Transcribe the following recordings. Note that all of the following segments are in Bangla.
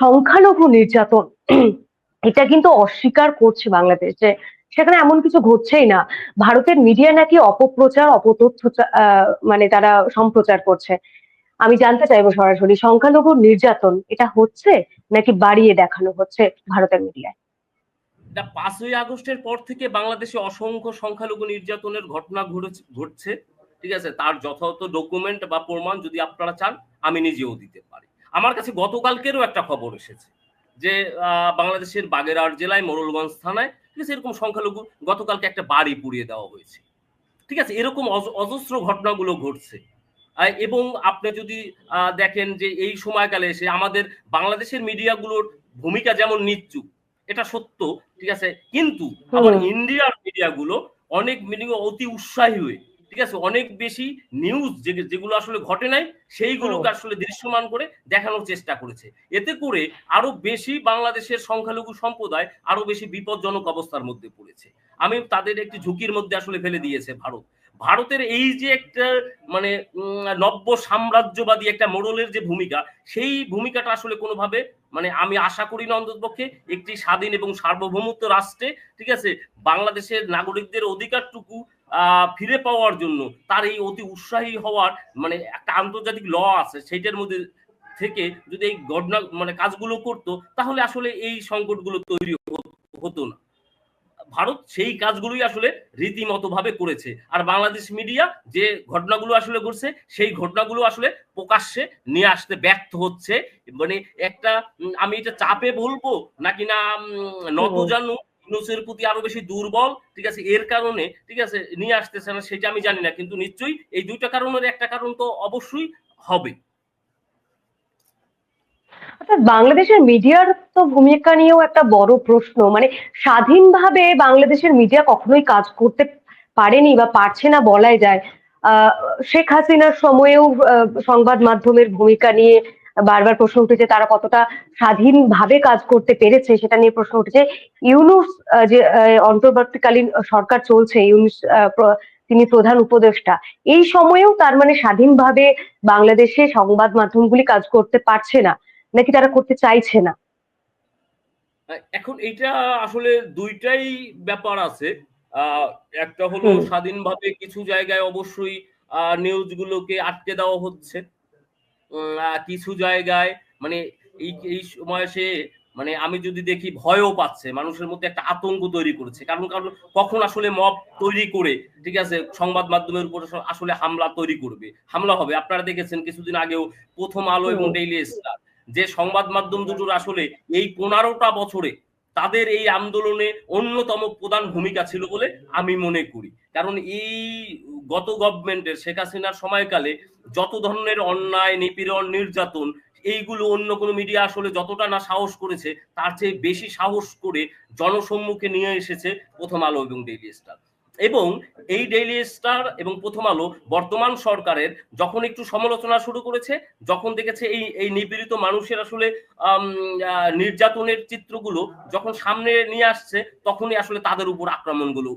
সংখ্যালঘু নির্যাতন, এটা কিন্তু অস্বীকার করছে বাংলাদেশ যে সেখানে এমন কিছু ঘটছেই না। ভারতের মিডিয়া নাকি অপপ্রচার, অপতথ্য মানে তারা সম্প্রচার করছে। আমি জানতে চাইব সরাসরি, সংখ্যালঘু নির্যাতন এটা হচ্ছে নাকি বাড়িয়ে দেখানো হচ্ছে ভারতের মিডিয়ায় পাঁচই আগস্টের পর থেকে বাংলাদেশে অসংখ্য সংখ্যালঘু নির্যাতনের ঘটনা ঘটছে ঠিক আছে? তার যথাযথ ডকুমেন্ট বা প্রমাণ যদি আপনারা চান, আমি নিজেও দিতে পারি। আমার কাছে গতকালকেরও একটা খবর এসেছে যে বাংলাদেশের বাগেরহাট জেলায় মোরলগঞ্জ থানায় ঠিক আছে এরকম সংখ্যালঘু গতকালকে একটা বাড়ি পুড়িয়ে দেওয়া হয়েছে। ঠিক আছে এরকম অজস্র ঘটনাগুলো ঘটছে। এবং আপনি যদি আহ, দেখেন যে এই সময়কালে এসে আমাদের বাংলাদেশের মিডিয়াগুলোর ভূমিকা যেমন নিচ্ছুক এটা সত্য ঠিক আছে কিন্তু আবার ইন্ডিয়ার মিডিয়াগুলো অনেক মিডিয়া অতি উৎসাহী হয়ে ঠিক আছে? অনেক বেশি নিউজ যেগুলো আসলে ঘটে নাই সেইগুলোকে আসলে দৃশ্যমান করে দেখানোর চেষ্টা করেছে। এতে করে আরও বেশি বাংলাদেশের সংখ্যালঘু সম্প্রদায় আরও বেশি বিপজ্জনক অবস্থার মধ্যে পড়েছে। আমি তাদের একটি ঝুঁকির মধ্যে আসলে ফেলে দিয়েছে ভারত। ভারতের এই যে একটা মানে নব্য সাম্রাজ্যবাদী একটা মোড়লের যে ভূমিকা সেই ভূমিকাটা আসলে কোনোভাবে মানে আমি আশা করি না অন্ততপক্ষে একটি স্বাধীন এবং সার্বভৌমত্ব রাষ্ট্রে ঠিক আছে বাংলাদেশের নাগরিকদের অধিকারটুকু ফিরে পাওয়ার জন্য তার এই অতি উৎসাহী হওয়ার মানে একটা আন্তর্জাতিক ল আছে সেইটার মধ্যে থেকে যদি এই ঘটনা মানে কাজগুলো করতো তাহলে আসলে এই সংকটগুলো তৈরি হতো- না। ভারত সেই কাজগুলোই আসলে রীতিমতো ভাবে করেছে। আর বাংলাদেশ মিডিয়া যে ঘটনাগুলো আসলে ঘটছে সেই ঘটনাগুলো আসলে প্রকাশ্যে নিয়ে আসতে ব্যর্থ হচ্ছে। মানে একটা আমি এটা চাপে বলব নাকি না উম, নত জানু ইউনুসের প্রতি আরও বেশি দুর্বল, ঠিক আছে? এর কারণে, ঠিক আছে, নিয়ে আসতেছে না, সেটা আমি জানি না, কিন্তু নিশ্চয়ই এই দুইটা কারণের একটা কারণ তো অবশ্যই হবে। অর্থাৎ বাংলাদেশের মিডিয়ার তো ভূমিকা নিয়েও একটা বড় প্রশ্ন মানে স্বাধীনভাবে বাংলাদেশের মিডিয়া কখনোই কাজ করতে পারেনি বা পারছে না বলাই যায়। শেখ হাসিনার সময়েও সংবাদ মাধ্যমের ভূমিকা নিয়ে বারবার প্রশ্ন উঠেছে তারা কতটা স্বাধীনভাবে কাজ করতে পেরেছে সেটা নিয়ে প্রশ্ন উঠেছে ইউনুস যে অন্তর্বর্তীকালীন সরকার চলছে ইউনুস তিনি প্রধান উপদেষ্টা এই সময়েও তার মানে স্বাধীনভাবে বাংলাদেশে সংবাদ মাধ্যমগুলি কাজ করতে পারছে না নাকি তারা করতে চাইছে না? এখন এটা আসলে দুইটাই ব্যাপার আছে। আহ, একটা হলো স্বাধীনভাবে কিছু জায়গায় অবশ্যই নিউজ গুলোকে আটকে দেওয়া হচ্ছে। কিছু জায়গায় মানে এই এই সময় সে মানে আমি যদি দেখি ভয়ও পাচ্ছে মানুষের মধ্যে একটা আতঙ্ক তৈরি করেছে। কারণ কারণ কখন আসলে মব তৈরি করে ঠিক আছে? সংবাদ মাধ্যমের উপর আসলে হামলা তৈরি করবে। হামলা হবে। আপনারা দেখেছেন কিছুদিন আগেও প্রথম আলো এবং ডেইলি স্টার যে সংবাদ মাধ্যম দুটোর আসলে এই পনেরোটা বছরে তাদের এই আন্দোলনে অন্যতম প্রধান ভূমিকা ছিল বলে আমি মনে করি। কারণ এই গত গভর্নমেন্টের শেখ হাসিনার সময়কালে যত ধরনের অন্যায়, নিপীড়ন, নির্যাতন, এইগুলো অন্য কোনো মিডিয়া আসলে যতটা না সাহস করেছে, তার চেয়ে বেশি সাহস করে জনসম্মুখে নিয়ে এসেছে প্রথম আলো এবং ডেইলি স্টার। এবং এই ডেইলি স্টার এবং প্রথম আলো বর্তমান সরকারের যখন একটু সমালোচনা শুরু করেছে যখন দেখেছে এই এই নিপীড়িত মানুষের আসলে নির্যাতনের চিত্রগুলো যখন সামনে নিয়ে আসছে তখনই আসলে তাদের উপর আক্রমণগুলো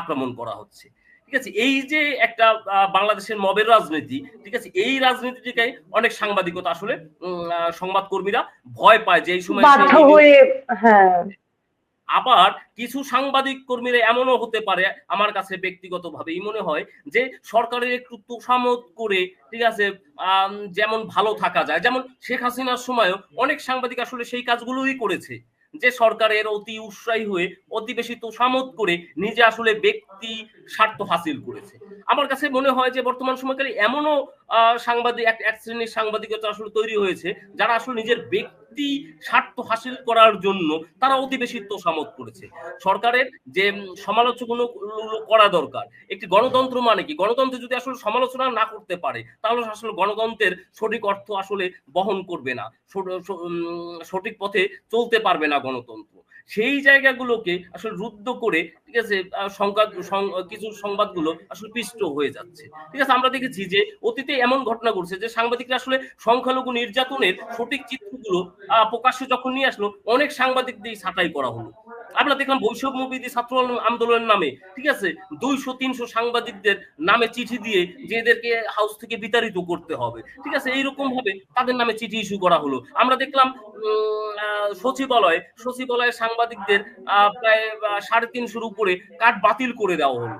আক্রমণ করা হচ্ছে। ঠিক আছে? এই যে একটা বাংলাদেশের মবের রাজনীতি ঠিক আছে? এই রাজনীতিটিকে অনেক সাংবাদিকতা আসলে সংবাদকর্মীরা ভয় পায় যে এই সময় আবার কিছু সাংবাদিক কর্মীরা এমনও হতে পারে আমার কাছে ব্যক্তিগতভাবেই মনে হয় যে সরকারের একটু তোষামত করে, ঠিক আছে যেমন ভালো থাকা যায়, যেমন শেখ হাসিনার সময়ও অনেক সাংবাদিক আসলে সেই কাজগুলোই করেছে। যে সরকারের অতি উৎসাহী হয়ে, অতি বেশি তোষামত করে নিজে আসলে ব্যক্তি স্বার্থ হাসিল করেছে। আমার কাছে মনে হয় যে বর্তমান সময়কালে এমনও সাংবাদিক, এক শ্রেণির সাংবাদিকতা আসলে তৈরি হয়েছে, যারা আসলে নিজের ব্যক্তি স্বার্থ হাসিল করার জন্য তারা অতি বেশি তোষামত করেছে। সরকারের যে সমালোচনা করা দরকার, একটি গণতন্ত্র মানে কি? গণতন্ত্র যদি আসলে সমালোচনা না করতে পারে, তাহলে আসলে গণতন্ত্রের সঠিক অর্থ আসলে বহন করবে না সঠিক পথে চলতে পারবে না গণতন্ত্র। সেই জায়গাগুলোকে আসলে রুদ্ধ করে, ঠিক আছে সংবাদ কিছু সংবাদগুলো আসলে পিষ্ট হয়ে যাচ্ছে। ঠিক আছে, আমরা দেখেছি যে অতীতে এমন ঘটনা ঘটছে যে সাংবাদিকরা আসলে সংখ্যালঘু নির্যাতনের সঠিক চিত্রগুলো প্রকাশ্যে যখন নিয়ে আসলো, অনেক সাংবাদিক দিয়ে ছাঁটাই করা হলো। আমরা দেখলাম বৈষম্যবিধি ছাত্র আন্দোলনের নামে, ঠিক আছে? দুইশো, তিনশো সাংবাদিকদের নামে চিঠি দিয়ে যে এদেরকে হাউস থেকে বিতাড়িত করতে হবে, ঠিক আছে? এইরকম ভাবে তাদের নামে চিঠি ইস্যু করা হলো। আমরা দেখলাম সচিবালয় সচিবালয়ে সাংবাদিকদের প্রায় সাড়ে তিনশোর উপরে কার্ড বাতিল করে দেওয়া হলো।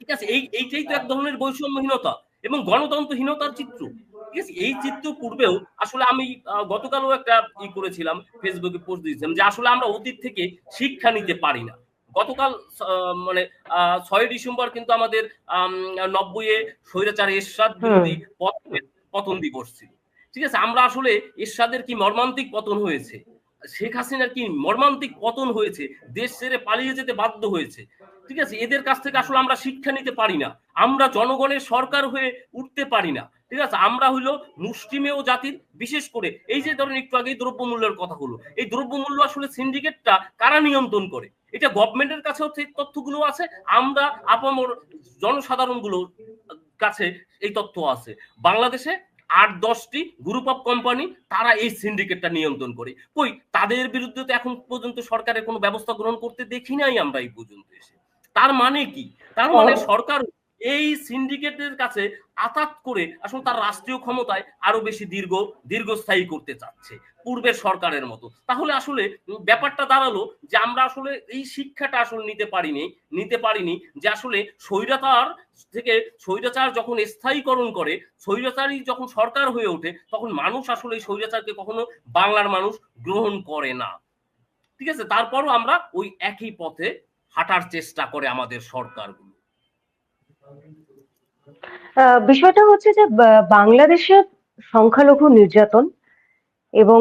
ঠিক আছে? এই, এইটাই তো এক ধরনের বৈষম্যহীনতা এবং গণতন্ত্রহীনতার চিত্র। ঠিক আছে এই চিত্র পূর্বেও আসলে আমি গতকালও একটা ই করেছিলাম ফেসবুকে পোস্ট দিয়েছিলাম যে আসলে আমরা অতীত থেকে শিক্ষা নিতে পারি না। গতকাল মানে ছয় ডিসেম্বর কিন্তু আমাদের নব্বই এ স্বৈরাচার এরশাদ বিরোধী পতনের পতন দিবস ছিল। ঠিক আছে আমরা আসলে এরশাদের কি মর্মান্তিক পতন হয়েছে? শেখ হাসিনার কি মর্মান্তিক পতন হয়েছে? দেশ ছেড়ে পালিয়ে যেতে বাধ্য হয়েছে? ঠিক আছে এদের কাছ থেকে আসলে আমরা শিক্ষা নিতে পারি না। আমরা জনগণের সরকার হয়ে উঠতে পারি না। ঠিক আছে? আমরা হইল মুষ্টিমেয় জাতির বিশেষ করে এই যে ধরেন একটু আগে দ্রব্যমূল্যের কথা হলো এই দ্রব্যমূল্য আসলে সিন্ডিকেটটা কারা নিয়ন্ত্রণ করে? এটা গভর্নমেন্টের কাছেও সেই তথ্যগুলো আছে আমরা আপামর জনসাধারণগুলো কাছে এই তথ্য আছে। বাংলাদেশে আট দশটি গ্রুপ অফ কোম্পানি তারা এই সিন্ডিকেটটা নিয়ন্ত্রণ করে। কই? তাদের বিরুদ্ধে তো এখন পর্যন্ত সরকারের কোনো ব্যবস্থা গ্রহণ করতে দেখি নাই আমরা এই পর্যন্ত এসে। তার মানে কি? তার মানে সরকার এই সিন্ডিকেটের কাছে আতাত করে আসলে তার রাষ্ট্রীয় ক্ষমতায় আরও বেশি দীর্ঘ, দীর্ঘস্থায়ী করতে চাচ্ছে পূর্বের সরকারের মতো। তাহলে আসলে ব্যাপারটা দাঁড়াল যে আমরা আসলে এই শিক্ষাটা আসলে নিতে পারিনি নিতে পারিনি যে আসলে স্বৈরাচার থেকে স্বৈরাচার যখন স্থায়ীকরণ করে, স্বৈরাচারই যখন সরকার হয়ে ওঠে, তখন মানুষ আসলে এই স্বৈরাচারকে কখনো বাংলার মানুষ গ্রহণ করে না। ঠিক আছে? তারপরও আমরা ওই একই পথে হাঁটার চেষ্টা করে আমাদের সরকারগুলো। বিষয়টা হচ্ছে যে বাংলাদেশের সংখ্যালঘু নির্যাতন এবং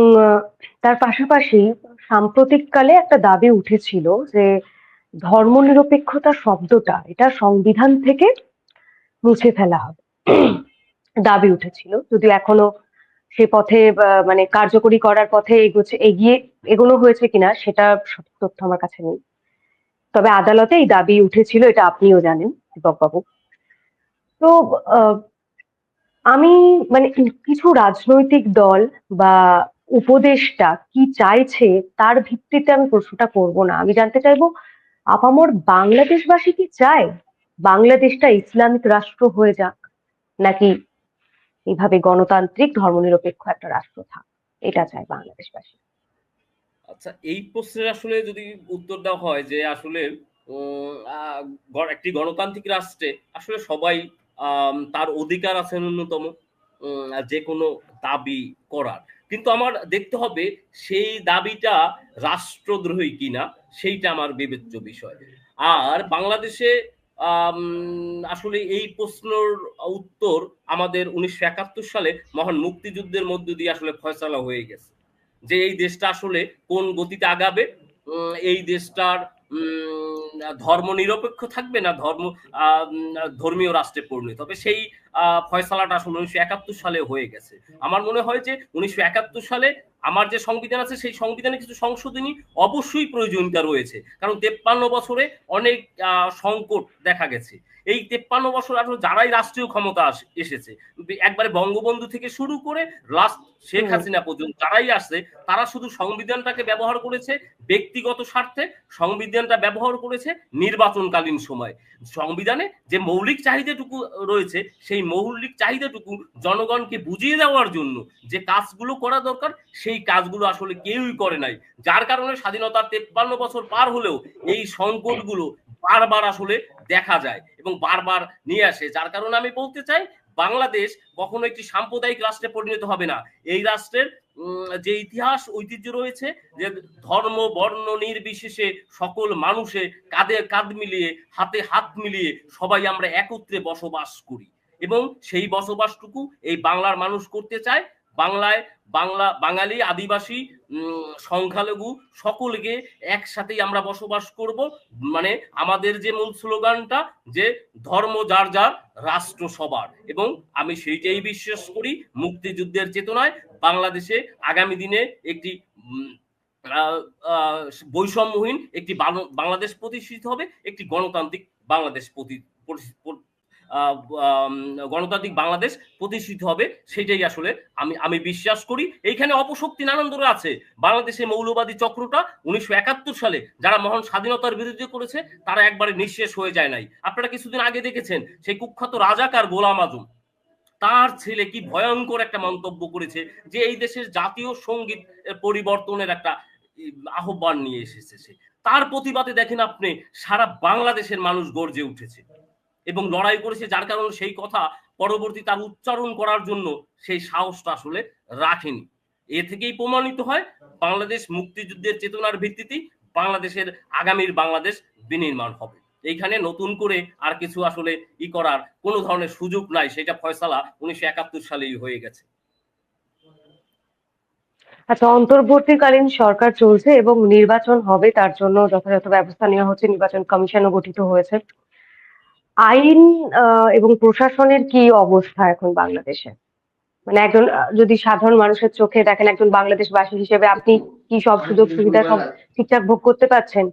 তার পাশাপাশি সাম্প্রতিককালে একটা দাবি উঠেছিল যে, ধর্মনিরপেক্ষতা শব্দটা এটা সংবিধান থেকে মুছে ফেলা হবে। দাবি উঠেছিল। যদিও এখনও সে পথে মানে কার্যকরী করার পথে এগোচ্ছে, এগিয়ে, এগোনো হয়েছে কিনা সেটা সঠিক তথ্য আমার কাছে নেই। তবে আদালতে এই দাবি উঠেছিল, এটা আপনিও জানেন দীপক বাবু তো আমি মানে কিছু রাজনৈতিক দল বা উপদেশটা কি চাইছে তার ভিত্তিতে আমি প্রশ্নটা করব না। আমি জানতে চাইব, আপামর বাংলাদেশবাসী কি চায়? বাংলাদেশটা ইসলামিক রাষ্ট্র হয়ে যাক, নাকি এইভাবে গণতান্ত্রিক ধর্মনিরপেক্ষ একটা রাষ্ট্র থাক? এটা চায় বাংলাদেশবাসী। আচ্ছা এই প্রশ্নের আসলে যদি উত্তর দেওয়া হয় যে আসলে একটি গণতান্ত্রিক রাষ্ট্রে আসলে সবাই তার অধিকার আছে ন্যূনতম যে কোনো দাবি করার। কিন্তু আমার দেখতে হবে সেই দাবিটা রাষ্ট্রদ্রোহী কিনা, সেইটা আমার বিবেচ্য বিষয়। আর বাংলাদেশে আসলে এই প্রশ্নর উত্তর আমাদের উনিশশো একাত্তর সালে মহান মুক্তিযুদ্ধের মধ্য দিয়ে আসলে ফয়সালা হয়ে গেছে। যে এই দেশটা আসলে কোন গতিতে আগাবে এই দেশটার ধর্ম নিরপেক্ষ থাকবে না, ধর্ম ধর্মীয় রাষ্ট্রে পরিণত হবে। সেই ফয়সালাটা আসলে উনিশশো একাত্তর সালে হয়ে গেছে। আমার মনে হয় যে উনিশশো একাত্তর সালে আমার যে সংবিধান আছে, সেই সংবিধানে কিছু সংশোধনী অবশ্যই প্রয়োজনীয়তা রয়েছে। কারণ তেপ্পান্ন বছরে অনেক সংকট দেখা গেছে। এই তেপ্পান্ন বছর আসলে যারাই রাষ্ট্রীয় ক্ষমতা এসেছে একবারে বঙ্গবন্ধু থেকে শুরু করে লাস্ট শেখ হাসিনা পর্যন্ত যারাই আসছে তারা শুধু সংবিধানটাকে ব্যবহার করেছে ব্যক্তিগত স্বার্থে সংবিধানটা ব্যবহার করেছে নির্বাচনকালীন সময়। সংবিধানে যে মৌলিক চাহিদাটুকু রয়েছে সেই মৌলিক চাহিদাটুকু জনগণকে বুঝিয়ে দেওয়ার জন্য যে কাজগুলো করা দরকার সেই কাজগুলো আসলে কেউই করে নাই। যার কারণে স্বাধীনতার তেপ্পান্ন বছর পার হলেও এই সংকটগুলো বারবার আসলে দেখা যায় এবং বারবার নিয়ে আসে। যার কারণে আমি বলতে চাই, বাংলাদেশ কখনো একটি সাম্প্রদায়িক রাষ্ট্রে পরিণত হবে না। এই রাষ্ট্রের যে ইতিহাস, ঐতিহ্য রয়েছে যে ধর্ম, বর্ণ নির্বিশেষে সকল মানুষে কাঁধে কাঁধ মিলিয়ে, হাতে হাত মিলিয়ে সবাই আমরা একত্রে বসবাস করি। এবং সেই বসবাসটুকু এই বাংলার মানুষ করতে চায়। বাংলায় বাংলা, বাঙালি, আদিবাসী সংখ্যালঘু সকলকে একসাথেই আমরা বসবাস করব। মানে আমাদের যে মূল স্লোগানটা যে ধর্ম যার যার, রাষ্ট্র সবার। এবং আমি সেইটাই বিশ্বাস করি মুক্তিযুদ্ধের চেতনায় বাংলাদেশে আগামী দিনে একটি বৈষম্যহীন একটি বাংলাদেশ প্রতিষ্ঠিত হবে, একটি গণতান্ত্রিক বাংলাদেশ প্রতি গণতান্ত্রিক বাংলাদেশ প্রতিষ্ঠিত হবে, সেটাই আসলে আমি আমি বিশ্বাস করি। এইখানে অপশক্তি নানান ধরে আছে। বাংলাদেশে মৌলবাদী চক্রটা উনিশশো একাত্তর সালে যারা মহান স্বাধীনতার বিরুদ্ধে করেছে, তারা একবারে নিঃশেষ হয়ে যায় নাই। আপনারা কিছুদিন আগে দেখেছেন সেই কুখ্যাত রাজাকার গোলাম আজম। তার ছেলে কি ভয়ঙ্কর একটা মন্তব্য করেছে যে এই দেশের জাতীয় সংগীত পরিবর্তনের একটা আহ্বান নিয়ে এসেছে সে। তার প্রতিবাদে দেখেন আপনি, সারা বাংলাদেশের মানুষ গর্জে উঠেছে। এবং লড়াই করেছে যার কারণে সেই কথা পরবর্তী তার উচ্চারণ করার জন্য সেই সাহসটা আসলে রাখেনি। এ থেকেই প্রমাণিত হয় বাংলাদেশ মুক্তিযুদ্ধের চেতনার ভিত্তিতেই বাংলাদেশের আগামীর বাংলাদেশ বিনির্মাণ হবে। এইখানে নতুন করে আর কিছু আসলে ই করার কোনো ধরনের সুযোগ নাই, সেটা ফয়সালা উনিশশো একাত্তর সালেই হয়ে গেছে। আচ্ছা অন্তর্বর্তীকালীন সরকার চলছে এবং নির্বাচন হবে তার জন্য যথাযথ ব্যবস্থা নেওয়া হচ্ছে, নির্বাচন কমিশনও গঠিত হয়েছে। আইন এবং প্রশাসনের কি অবস্থা এখন বাংলাদেশে? মানে একজন যদি সাধারণ মানুষের চোখে দেখেন একজন বাংলাদেশবাসী হিসেবে আপনি কি সব সুযোগ সুবিধা সব ঠিকঠাক ভোগ করতে পারছেন?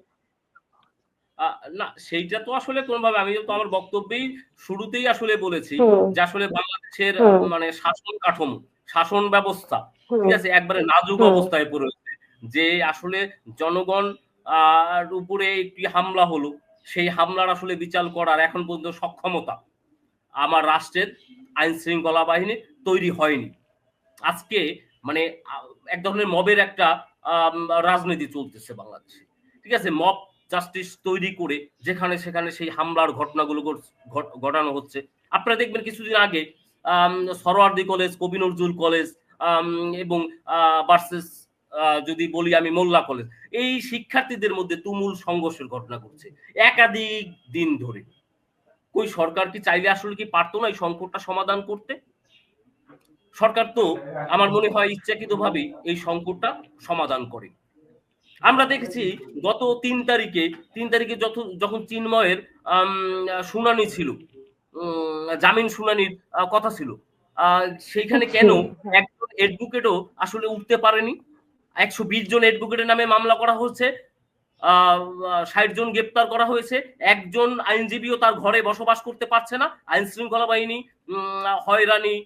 না সেইটা তো আসলে কোনোভাবে আমি তো আমার বক্তব্যেই শুরুতেই আসলে বলেছি যে আসলে বাংলাদেশের মানে শাসন কাঠামো শাসন ব্যবস্থা ঠিক আছে একবারে নাজুক অবস্থায় পড়েছে যে আসলে জনগণ আর উপরে একটি হামলা হলো সেই হামলার আসলে বিচার করার এখন পর্যন্ত সক্ষমতা আমার রাষ্ট্রের আইন শৃঙ্খলা বাহিনী তৈরি হয়নি। আজকে মানে এক ধরনের মবের একটা রাজনীতি চলতেছে বাংলাদেশে। ঠিক আছে? মব জাস্টিস তৈরি করে যেখানে সেখানে সেই হামলার ঘটনাগুলো ঘট- ঘট- ঘটানো হচ্ছে। আপনারা দেখবেন কিছুদিন আগে আম, সরোয়ার্দি কলেজ কবি নজরুল কলেজ এবং ভার্সেস যদি বলি আমি মোল্লা কলেজ এই শিক্ষার্থীদের মধ্যে তুমুল সংঘর্ষের ঘটনা ঘটছে। একাধিক দিন ধরে। কই সরকার কি চাইলে আসলে কি পারতো না এই সংকটটা সমাধান করতে? সরকার তো আমার মনে হয় ইচ্ছাকৃতভাবে এই সংকটটা সমাধান করে। আমরা দেখেছি গত তিন তারিখে তিন তারিখে যত যখন চিন্ময়ের শুনানি ছিল জামিন শুনানির কথা ছিল আহ, সেইখানে কেন একজন এডভোকেটও আসলে উঠতে পারেনি? একশো বিশ জন এডভোকেটের নামে মামলা করা হচ্ছে ষাট জন গ্রেপ্তার করা হয়েছে, একজন আইনজীবীও তার ঘরে বসবাস করতে পারছে না আইন শৃঙ্খলা বাহিনী হয়রানি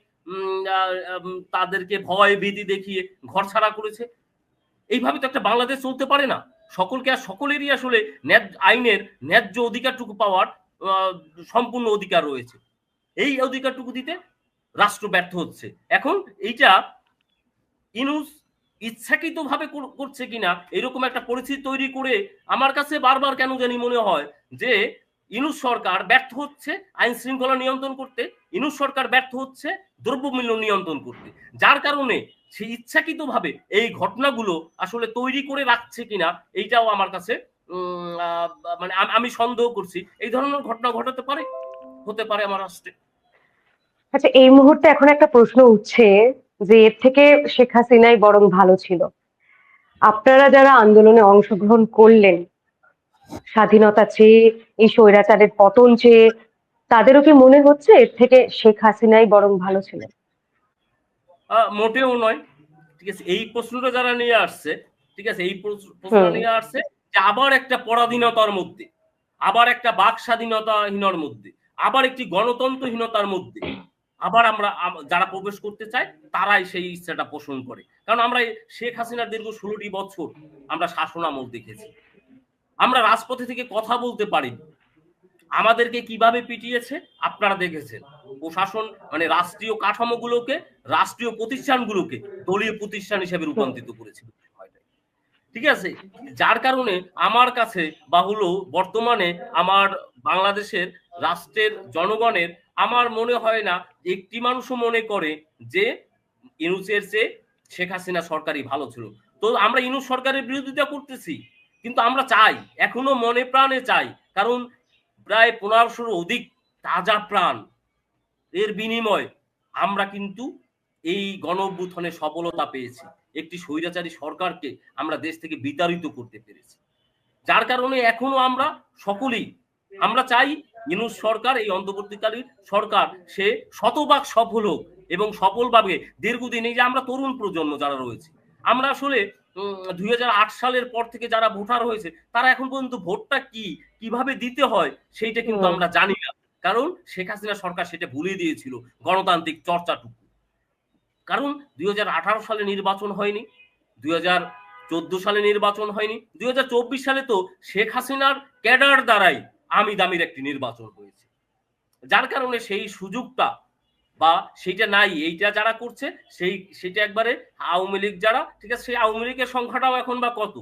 তাদেরকে ভয় ভীতি দেখিয়ে ঘর ছাড়া করেছে। এইভাবে তো একটা বাংলাদেশ চলতে পারে না। সকলকে আর সকলেরই আসলে আইনের ন্যায্য অধিকারটুকু পাওয়ার সম্পূর্ণ অধিকার রয়েছে। এই অধিকারটুকু দিতে রাষ্ট্র ব্যর্থ হচ্ছে। এখন এইটা ইনুস ইচ্ছাকৃত ভাবে করছে কিনা, এরকম একটা পরিস্থিতি তৈরি করে আমার কাছে বারবার কেন জানি মনে হয় যে, ইনুস সরকার ব্যর্থ হচ্ছে আইন শৃঙ্খলা নিয়ন্ত্রণ করতে, ইনুস সরকার ব্যর্থ হচ্ছে দ্রব্যমূল্য নিয়ন্ত্রণ করতে। যার কারণে সে ইচ্ছাকৃত ভাবে এই ঘটনাগুলো আসলে তৈরি করে রাখছে কিনা, এইটাও আমার কাছে মানে আমি সন্দেহ করছি। এই ধরনের ঘটনা ঘটাতে পারে? হতে পারে আমার রাষ্ট্রে আচ্ছা এই মুহূর্তে এখন একটা প্রশ্ন উঠছে যে এর থেকে শেখ হাসিনাই বরং ভালো ছিল। আপনারা যারা আন্দোলনে অংশগ্রহণ করলেন স্বাধীনতা চেয়ে এই স্বৈরাচারের পতন চেয়ে তাদেরও কি মনে হচ্ছে এর থেকে শেখ হাসিনাই বরং ভালো ছিল? আহ, মোটেও নয়। ঠিক আছে এই প্রশ্নটা যারা নিয়ে আসছে ঠিক আছে এই প্রশ্ন- প্রশ্নটা নিয়ে আসছে যে আবার একটা পরাধীনতার মধ্যে আবার একটা বাক স্বাধীনতাহীনর মধ্যে আবার একটি গণতন্ত্রহীনতার মধ্যে আবার আমরা যারা প্রবেশ করতে চায়, তারাই সেই ইচ্ছাটা পোষণ করে। কারণ আমরা শেখ হাসিনার দীর্ঘ ষোলোটি বছর আমরা শাসন আমল দেখেছি। আমরা রাজপথে থেকে কথা বলতে পারিনি। আমাদেরকে কীভাবে পিটিয়েছে, আপনারা দেখেছেন। প্রশাসন মানে রাষ্ট্রীয় কাঠামোগুলোকে, রাষ্ট্রীয় প্রতিষ্ঠানগুলোকে দলীয় প্রতিষ্ঠান হিসেবে রূপান্তরিত করেছিল। ঠিক আছে? যার কারণে আমার কাছে বা হলো বর্তমানে আমার বাংলাদেশের রাষ্ট্রের জনগণের আমার মনে হয় না, একটি মানুষও মনে করে যে ইনুসের চেয়ে শেখ হাসিনা সরকারই ভালো ছিল। তো আমরা ইনুস সরকারের বিরোধিতা করতেছি, কিন্তু আমরা চাই, এখনও মনে প্রাণে চাই, কারণ প্রায় পনেরোশোর অধিক তাজা প্রাণ এর বিনিময় আমরা কিন্তু এই গণ সফলতা পেয়েছি। একটি স্বৈরাচারী সরকারকে আমরা দেশ থেকে বিতাড়িত করতে পেরেছি। যার কারণে এখনও আমরা সকলেই আমরা চাই ইনুস সরকার এই অন্তর্বর্তীকালীন সরকার সে শতভাগ সফল হোক এবং সফলভাবে দীর্ঘদিন এই যে আমরা তরুণ প্রজন্ম যারা রয়েছে আমরা আসলে দুই হাজার আট সালের পর থেকে যারা ভোটার হয়েছে তারা এখন পর্যন্ত ভোটটা কি কীভাবে দিতে হয় সেইটা কিন্তু আমরা জানি না। কারণ শেখ হাসিনা সরকার সেটা ভুলে দিয়েছিল গণতান্ত্রিক চর্চাটুকু। কারণ দুই হাজার আঠারো সালে নির্বাচন হয়নি, দুই সালে নির্বাচন হয়নি দু হাজার চব্বিশ সালে তো শেখ হাসিনার ক্যাডার দ্বারাই আমি দামির একটি নির্বাচন হয়েছে। যার কারণে সেই সুযোগটা বা সেইটা নাই, এইটা যারা করছে, সেই, সেটা একবারে আওয়ামী লীগ যারা, ঠিক আছে, সেই আওয়ামী লীগের সংখ্যাটাও এখন বা কত?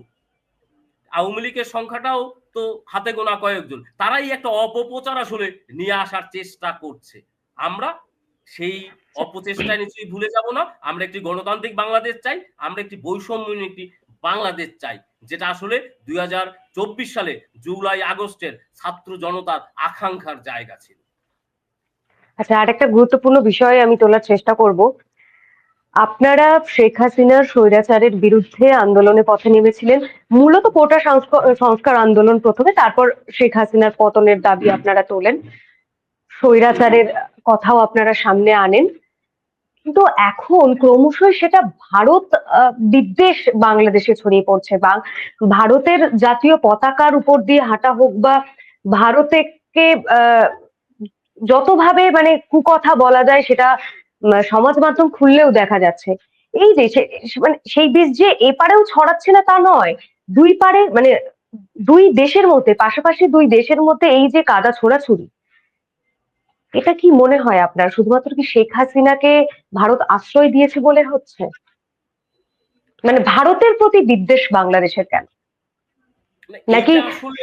আওয়ামী লীগের সংখ্যাটাও তো হাতে গোনা কয়েকজন, তারাই একটা অপপ্রচার আসলে নিয়ে আসার চেষ্টা করছে। আমরা সেই অপচেষ্টায় নিশ্চয়ই ভুলে যাব না। আমরা একটি গণতান্ত্রিক বাংলাদেশ চাই, আমরা একটি বৈষম্যহীন একটি বাংলাদেশ চাই, যেটা আসলে দুই হাজার চব্বিশ সালে জুলাই আগস্টের ছাত্র জনতার আকাঙ্ক্ষার জায়গা ছিল। আচ্ছা আর একটা গুরুত্বপূর্ণ বিষয় আমি তোলার চেষ্টা করব। আপনারা শেখ হাসিনার স্বৈরাচারের বিরুদ্ধে আন্দোলনে পথে নেমেছিলেন। মূলত কোটা সংস্ক- সংস্কার আন্দোলন প্রথমে, তারপর শেখ হাসিনার পতনের দাবি আপনারা তোলেন। স্বৈরাচারের কথাও আপনারা সামনে আনেন। কিন্তু এখন ক্রমশই সেটা ভারত বিদ্বেষ বাংলাদেশে ছড়িয়ে পড়ছে বা ভারতের জাতীয় পতাকার উপর দিয়ে হাঁটা হোক বা ভারতকে যতভাবে মানে কুকথা বলা যায় সেটা সমাজ মাধ্যম খুললেও দেখা যাচ্ছে। এই যে মানে সেই বীজ যে এপারেও ছড়াচ্ছে না তা নয়, দুই পারে মানে দুই দেশের মধ্যে, পাশাপাশি দুই দেশের মধ্যে এই যে কাদা ছোড়াছুড়ি এটা কি মনে হয় আপনার? শুধুমাত্র কি শেখ হাসিনাকে ভারত আশ্রয় দিয়েছে বলে হচ্ছে? মানে ভারতের প্রতি বিদ্বেষ বাংলাদেশের কেন? মানে নাকি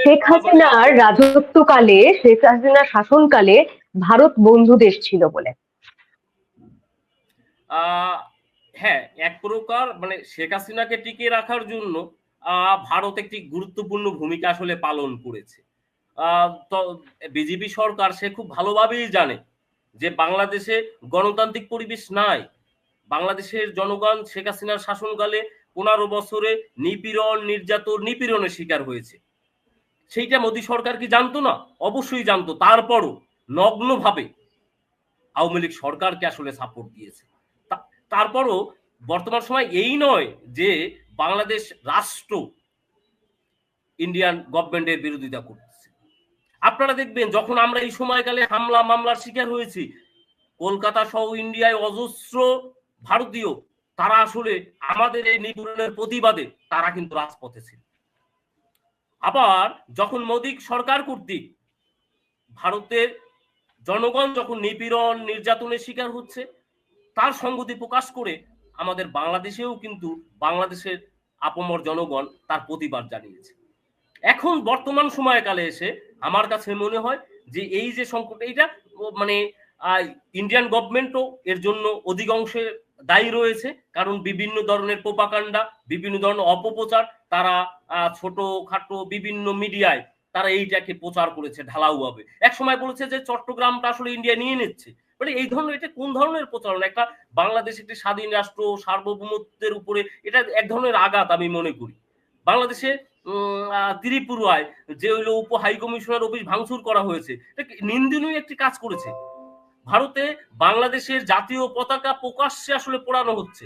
শেখ হাসিনার রাজত্বকালে শেখ হাসিনার শাসনকালে ভারত বন্ধু দেশ ছিল বলে? আহ, হ্যাঁ এক প্রকার মানে শেখ হাসিনাকে টিকিয়ে রাখার জন্য আহ, ভারত একটি গুরুত্বপূর্ণ ভূমিকা আসলে পালন করেছে। বিজেপি সরকার সে খুব ভালোভাবেই জানে যে বাংলাদেশে গণতান্ত্রিক পরিবেশ নাই। বাংলাদেশের জনগণ শেখ হাসিনার শাসনকালে পনেরো বছরে নিপীড়ন, নির্যাতন, নিপীড়নের শিকার হয়েছে। সেইটা মোদী সরকার কি জানতো না? অবশ্যই জানতো। তারপরও নগ্নভাবে আওয়ামী লীগ সরকারকে আসলে সাপোর্ট দিয়েছে। তারপরও বর্তমান সময় এই নয় যে বাংলাদেশ রাষ্ট্র ইন্ডিয়ান গভর্নমেন্টের বিরোধিতা করতেছে আপনারা দেখবেন, যখন আমরা এই সময়কালে হামলা মামলার শিকার হয়েছি, কলকাতা সহ ইন্ডিয়ায় অজস্র ভারতীয়, তারা আসলে আমাদের এই নিপীড়নের প্রতিবাদে তারা কিন্তু রাজপথে ছিল। আবার যখন মোদী সরকার কর্তৃক ভারতের জনগণ যখন নিপীড়ন নির্যাতনের শিকার হচ্ছে, তার সংগতি প্রকাশ করে আমাদের বাংলাদেশেও কিন্তু বাংলাদেশের আপমর জনগণ তার প্রতিবাদ জানিয়েছে। এখন বর্তমান সময়কালে এসে আমার কাছে মনে হয় যে এই যে সংকট এইটা মানে ইন্ডিয়ান গভর্নমেন্টও এর জন্য অধিকাংশে দায়ী রয়েছে। কারণ বিভিন্ন ধরনের পোপাকাণ্ডা বিভিন্ন ধরনের অপপ্রচার তারা আহ, ছোট খাটো বিভিন্ন মিডিয়ায় তারা এইটাকে প্রচার করেছে ঢালাওভাবে। এক সময় বলেছে যে চট্টগ্রামটা আসলে ইন্ডিয়া নিয়ে নিচ্ছে। মানে এই ধরনের এটা কোন ধরনের প্রচারণা? একটা বাংলাদেশ একটি স্বাধীন রাষ্ট্র সার্বভৌমত্বের উপরে এটা এক ধরনের আঘাত আমি মনে করি। বাংলাদেশে ত্রিপুরায়, যে হইল উপ হাই কমিশনার অফিস ভাঙচুর করা হয়েছে। নিন্দনীয় একটি কাজ করেছে? ভারতে বাংলাদেশের জাতীয় পতাকা প্রকাশ্যে আসলে পোড়ানো হচ্ছে।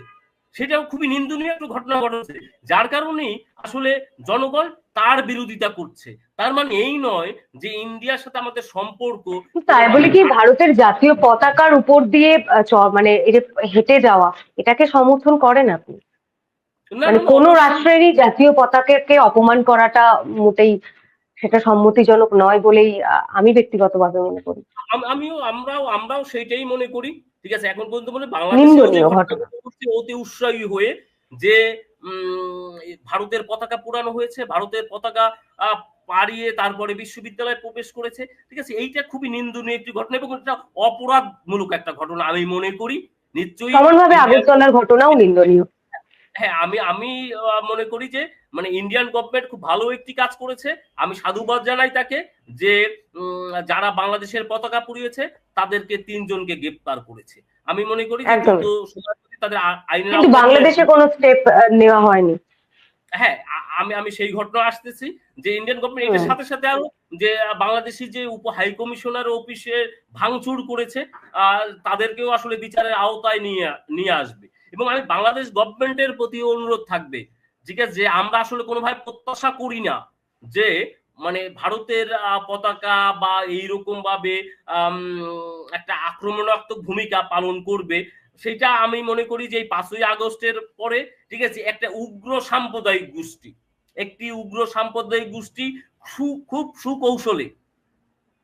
সেটাও খুবই নিন্দনীয় একটা ঘটনা ঘটেছে। যার কারণেই আসলে জনগণ তার বিরোধিতা করছে। তার মানে এই নয় যে ইন্ডিয়ার সাথে আমাদের সম্পর্ক তাই বলে কি ভারতের জাতীয় পতাকার উপর দিয়ে মানে হেঁটে যাওয়া, এটাকে সমর্থন করেন আপনি? মানে কোনো। রাষ্ট্রেরই জাতীয় পতাকাকে অপমান করাটা মোটেই সেটা সম্মতিজনক নয় বলেই আমি ব্যক্তিগতভাবে মনে করি। আমিও আমরাও আমরাও সেইটাই মনে করি। ঠিক আছে এখন পর্যন্ত মানে বাংলাদেশে অতি উৎসাহী হয়ে যে ভারতের পতাকা পুরানো হয়েছে ভারতের পতাকা আহ, পাড়িয়ে তারপরে বিশ্ববিদ্যালয়ে প্রবেশ করেছে। ঠিক আছে এইটা খুবই নিন্দনীয় একটি ঘটনা এবং এটা অপরাধমূলক একটা ঘটনা আমি মনে করি। নিশ্চয়ই সমানভাবে আগরতলার ঘটনাও নিন্দনীয়। হ্যাঁ আমি আমি মনে করি যে মানে ইন্ডিয়ান গভর্নমেন্ট খুব ভালো একটি কাজ করেছে। আমি সাধুবাদ জানাই তাকে যে যারা বাংলাদেশের পতাকা পুড়িয়েছে তাদেরকে তিনজনকে গ্রেপ্তার করেছে। আমি মনে করি তাদের আইনের বাংলাদেশে কোনো স্টেপ নেওয়া হয়নি। হ্যাঁ আমি আমি সেই ঘটনা আসতেছি যে ইন্ডিয়ান গভর্নমেন্ট এটার সাথে সাথে আরও যে বাংলাদেশি যে উপ হাই কমিশনার অফিসে ভাঙচুর করেছে আহ, তাদেরকেও আসলে বিচারের আওতায় নিয়ে নিয়ে আসবে। এবং আমি বাংলাদেশ গভর্নমেন্টের প্রতি অনুরোধ থাকবে, ঠিক আছে? যে আমরা আসলে কোনোভাবে প্রত্যাশা করি না যে মানে ভারতের পতাকা বা এইরকম ভাবে একটা আক্রমণাত্মক ভূমিকা পালন করবে, সেটা আমি মনে করি যে এই পাঁচই আগস্টের পরে, ঠিক আছে, একটা উগ্র সাম্প্রদায়িক গোষ্ঠী, একটি উগ্র সাম্প্রদায়িক গোষ্ঠী খুব সুকৌশলে,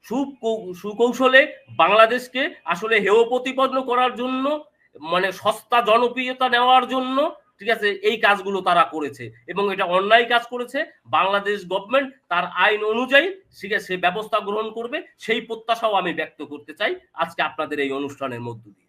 সুকৌ- সুকৌশলে বাংলাদেশকে আসলে হেয় প্রতিপন্ন করার জন্য মানে সস্তা জনপ্রিয়তা নেওয়ার জন্য, ঠিক আছে, এই কাজগুলো তারা করেছে এবং এটা অন্যায় কাজ করেছে। বাংলাদেশ গভর্নমেন্ট তার আইন অনুযায়ী, ঠিক আছে ব্যবস্থা গ্রহণ করবে। সেই প্রত্যাশাও আমি ব্যক্ত করতে চাই আজকে আপনাদের এই অনুষ্ঠানের মধ্য দিয়ে।